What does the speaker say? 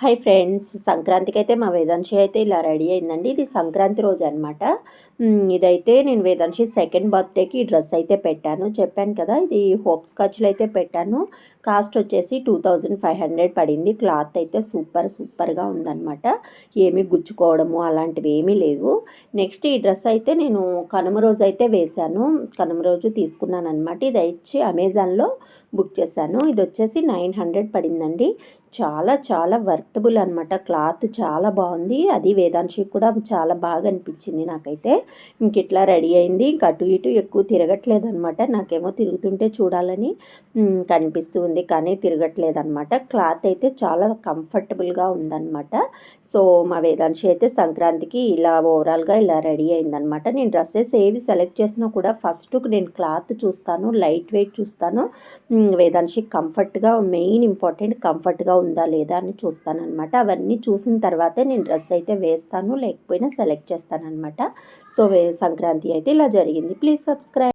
Hi friends సంక్రాంతికి అయితే మా వేదాంశి అయితే ఇలా రెడీ అయిందండి. ఇది సంక్రాంతి రోజు అనమాట ఇదైతే నేను వేదాంశి సెకండ్ బర్త్డేకి ఈ డ్రెస్ అయితే పెట్టాను. చెప్పాను కదా ఇది హోప్స్ ఖర్చులు అయితే పెట్టాను. కాస్ట్ వచ్చేసి టూ థౌజండ్ ఫైవ్ హండ్రెడ్ పడింది. క్లాత్ అయితే సూపర్ సూపర్గా ఉందన్నమాట. ఏమీ గుచ్చుకోవడము అలాంటివి ఏమీ లేవు. నెక్స్ట్ ఈ డ్రెస్ అయితే నేను కనుమ రోజు అయితే వేశాను. కనుమ రోజు తీసుకున్నాను అనమాట ఇది వచ్చి అమెజాన్లో బుక్ చేశాను. ఇది వచ్చేసి నైన్ హండ్రెడ్ పడిందండి. చాలా చాలా వర్తబుల్ అనమాట క్లాత్ చాలా బాగుంది. అది వేదాంశి కూడా చాలా బాగా అనిపించింది నాకైతే. ఇంక ఇట్లా రెడీ అయింది. ఇంక అటు ఇటు ఎక్కువ తిరగట్లేదు అనమాట నాకేమో తిరుగుతుంటే చూడాలని కనిపిస్తూ ఉంది కానీ తిరగట్లేదు అనమాట క్లాత్ అయితే చాలా కంఫర్టబుల్గా ఉందన్నమాట. సో మా వేదాంశి అయితే సంక్రాంతికి ఇలా ఓవరాల్గా ఇలా రెడీ అయిందనమాట నేను డ్రెస్సెస్ ఏవి సెలెక్ట్ చేసినా కూడా ఫస్ట్ నేను క్లాత్ చూస్తాను లైట్ వెయిట్ చూస్తాను వేదాంశి కంఫర్ట్గా మెయిన్ ఇంపార్టెంట్ కంఫర్ట్గా ఉందా లేదా అని చూస్తానమాట అవన్నీ చూసిన తర్వాతే నేను డ్రెస్ అయితే వేస్తాను లేకపోయినా సెలెక్ట్ చేస్తాను అనమాట సో వే సంక్రాంతి అయితే ఇలా జరిగింది. Please subscribe